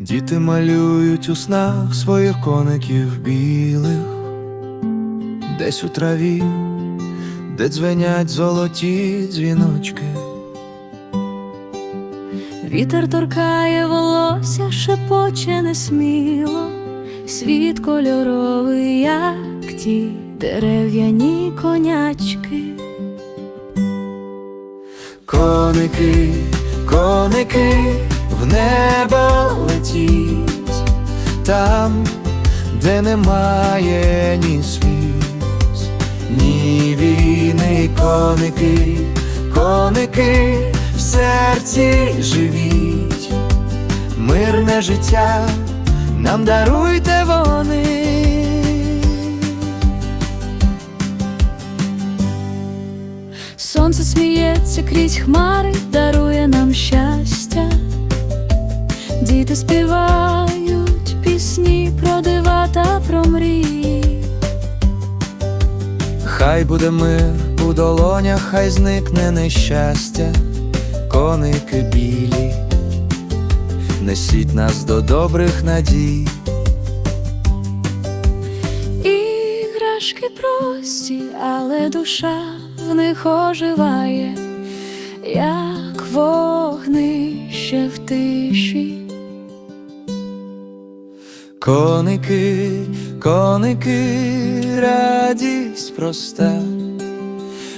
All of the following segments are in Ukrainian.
Діти малюють у снах своїх коників білих, десь у траві, де дзвенять золоті дзвіночки. Вітер торкає волосся, шепоче несміло, світ кольоровий, як ті дерев'яні конячки. Коники, коники в небо летіть, там, де немає ні сліз, ні війни, коники, коники в серці живіть, мирне життя нам даруйте вони. Сонце сміється крізь хмари, дарує нам щастя. Діти співають пісні про дива та про мрії. Хай буде мир у долонях, хай зникне нещастя, коники білі, несіть нас до добрих надій. Іграшки прості, але душа в них оживає, як вогнище в тиші. Коники, коники, радість проста,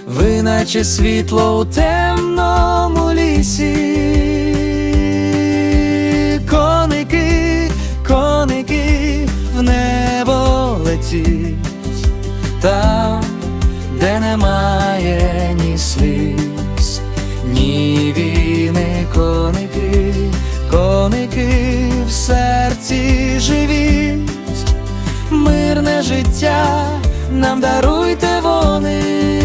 ви наче світло у темному лісі. Коники, коники в небо летіть, там, де немає ні сліз, ні війни, коники, коники в серці живіть, мирне життя нам даруйте вони.